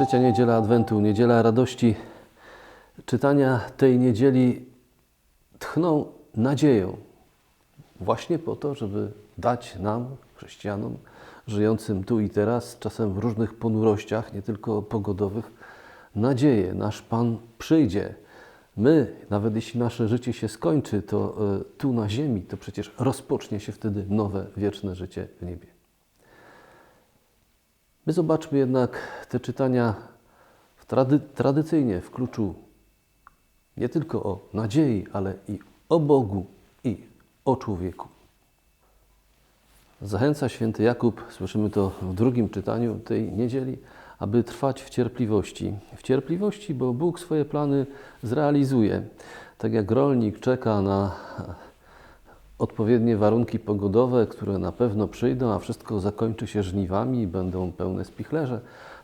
Trzecia niedziela Adwentu, niedziela radości. Czytania tej niedzieli tchną nadzieją. Właśnie po to, żeby dać nam, chrześcijanom, żyjącym tu i teraz, czasem w różnych ponurościach, nie tylko pogodowych, nadzieję. Nasz Pan przyjdzie. My, nawet jeśli nasze życie się skończy, to e, tu na ziemi, to przecież rozpocznie się wtedy nowe, wieczne życie w niebie. My zobaczmy jednak te czytania w trady, tradycyjnie w kluczu nie tylko o nadziei, ale i o Bogu i o człowieku. Zachęca święty Jakub, słyszymy to w drugim czytaniu tej niedzieli, aby trwać w cierpliwości. W cierpliwości, bo Bóg swoje plany zrealizuje. Tak jak rolnik czeka na odpowiednie warunki pogodowe, które na pewno przyjdą, a wszystko zakończy się żniwami i będą pełne spichlerze,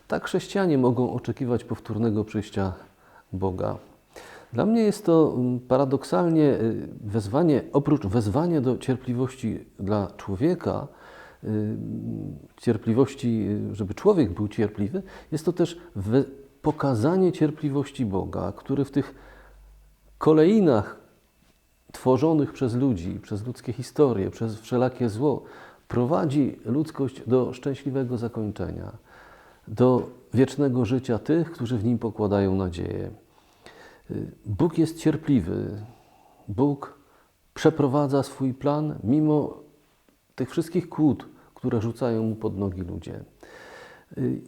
tak chrześcijanie mogą oczekiwać powtórnego przyjścia Boga. Dla mnie jest to mm, paradoksalnie y, wezwanie, oprócz wezwania do cierpliwości dla człowieka, y, cierpliwości, y, żeby człowiek był cierpliwy, jest to też pokazanie cierpliwości Boga, który w tych kolejnach tworzonych przez ludzi, przez ludzkie historie, przez wszelakie zło, prowadzi ludzkość do szczęśliwego zakończenia, do wiecznego życia tych, którzy w nim pokładają nadzieję. Bóg jest cierpliwy. Bóg przeprowadza swój plan mimo tych wszystkich kłód, które rzucają mu pod nogi ludzie.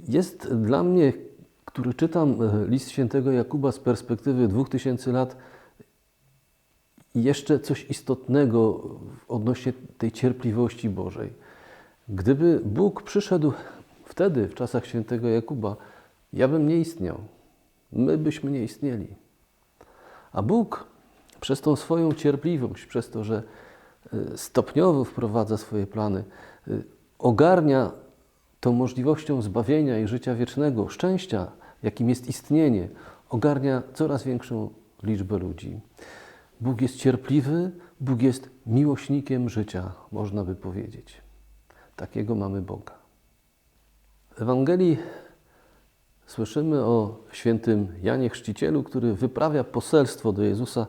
Jest dla mnie, który czytam list świętego Jakuba z perspektywy 2000 lat, jeszcze coś istotnego odnośnie tej cierpliwości Bożej. Gdyby Bóg przyszedł wtedy, w czasach świętego Jakuba, ja bym nie istniał. My byśmy nie istnieli. A Bóg przez tą swoją cierpliwość, przez to, że e, stopniowo wprowadza swoje plany, e, ogarnia tą możliwością zbawienia i życia wiecznego, szczęścia, jakim jest istnienie, ogarnia coraz większą liczbę ludzi. Bóg jest cierpliwy, Bóg jest miłośnikiem życia, można by powiedzieć. Takiego mamy Boga. W Ewangelii słyszymy o świętym Janie Chrzcicielu, który wyprawia poselstwo do Jezusa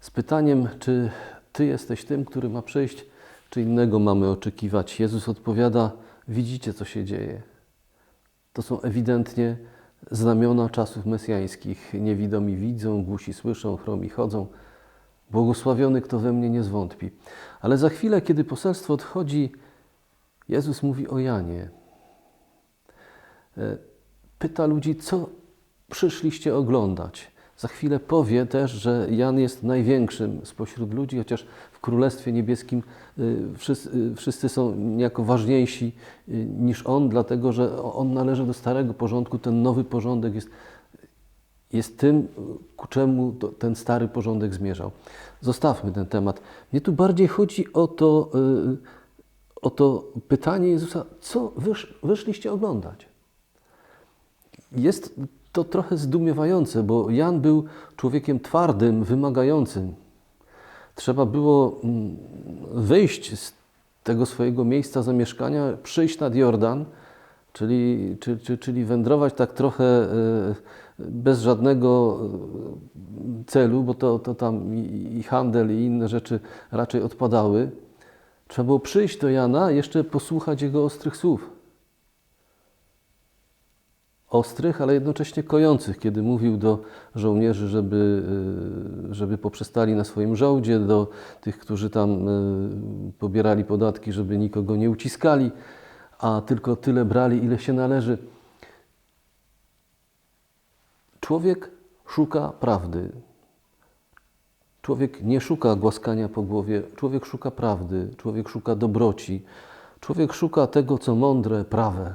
z pytaniem, czy Ty jesteś tym, który ma przyjść, czy innego mamy oczekiwać. Jezus odpowiada, widzicie, co się dzieje. To są ewidentnie znamiona czasów mesjańskich. Niewidomi widzą, głusi słyszą, chromi chodzą. Błogosławiony, kto we mnie nie zwątpi. Ale za chwilę, kiedy poselstwo odchodzi, Jezus mówi o Janie. E, pyta ludzi, co przyszliście oglądać. Za chwilę powie też, że Jan jest największym spośród ludzi, chociaż w Królestwie Niebieskim wszyscy, y, wszyscy są niejako ważniejsi niż on, dlatego że on należy do starego porządku. Ten nowy porządek jest, jest tym, ku czemu ten stary porządek zmierzał. Zostawmy ten temat. Mnie tu bardziej chodzi o to, o to pytanie Jezusa, co wysz, wyszliście oglądać? Jest to trochę zdumiewające, bo Jan był człowiekiem twardym, wymagającym. Trzeba było mm, wyjść z tego swojego miejsca zamieszkania, przyjść nad Jordan, czyli, czyli, czyli wędrować tak trochę e, bez żadnego e, celu, bo to, to tam i handel, i inne rzeczy raczej odpadały. Trzeba było przyjść do Jana, jeszcze posłuchać jego ostrych słów ostrych, ale jednocześnie kojących, kiedy mówił do żołnierzy, żeby, y, żeby poprzestali na swoim żołdzie, do tych, którzy tam pobierali podatki, żeby nikogo nie uciskali, a tylko tyle brali, ile się należy. Człowiek szuka prawdy. Człowiek nie szuka głaskania po głowie, człowiek szuka prawdy, człowiek szuka dobroci, człowiek szuka tego, co mądre, prawe.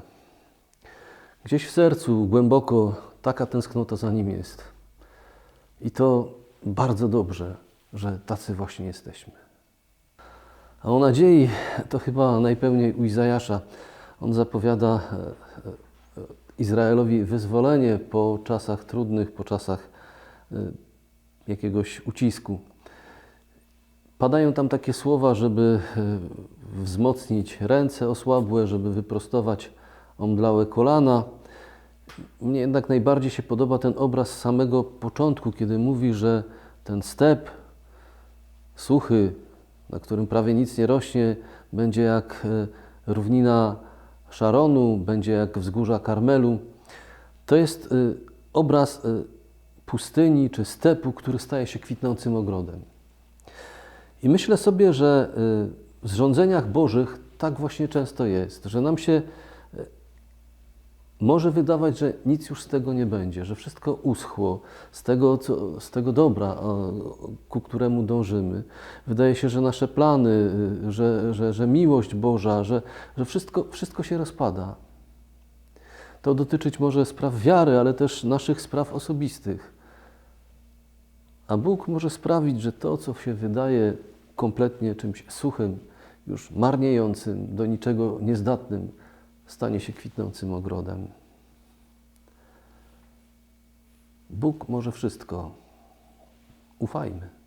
Gdzieś w sercu głęboko taka tęsknota za nim jest. I to bardzo dobrze, że tacy właśnie jesteśmy. A o nadziei to chyba najpełniej u Izajasza. On zapowiada e, e, Izraelowi wyzwolenie po czasach trudnych, po czasach e, jakiegoś ucisku. Padają tam takie słowa, żeby wzmocnić ręce osłabłe, żeby wyprostować omdlałe kolana. mnie jednak najbardziej się podoba ten obraz z samego początku, kiedy mówi, że ten step suchy, na którym prawie nic nie rośnie, będzie jak równina Szaronu, będzie jak wzgórza Karmelu. To jest e, obraz e, pustyni czy stepu, który staje się kwitnącym ogrodem. I myślę sobie, że y, w zrządzeniach Bożych tak właśnie często jest, że nam się y, może wydawać, że nic już z tego nie będzie, że wszystko uschło z tego, co, z tego dobra, ku któremu dążymy. Wydaje się, że nasze plany, y, że, że, że miłość Boża, że, że wszystko, wszystko się rozpada. To dotyczyć może spraw wiary, ale też naszych spraw osobistych. A Bóg może sprawić, że to, co się wydaje kompletnie czymś suchym, już marniejącym, do niczego niezdatnym, stanie się kwitnącym ogrodem. Bóg może wszystko. Ufajmy.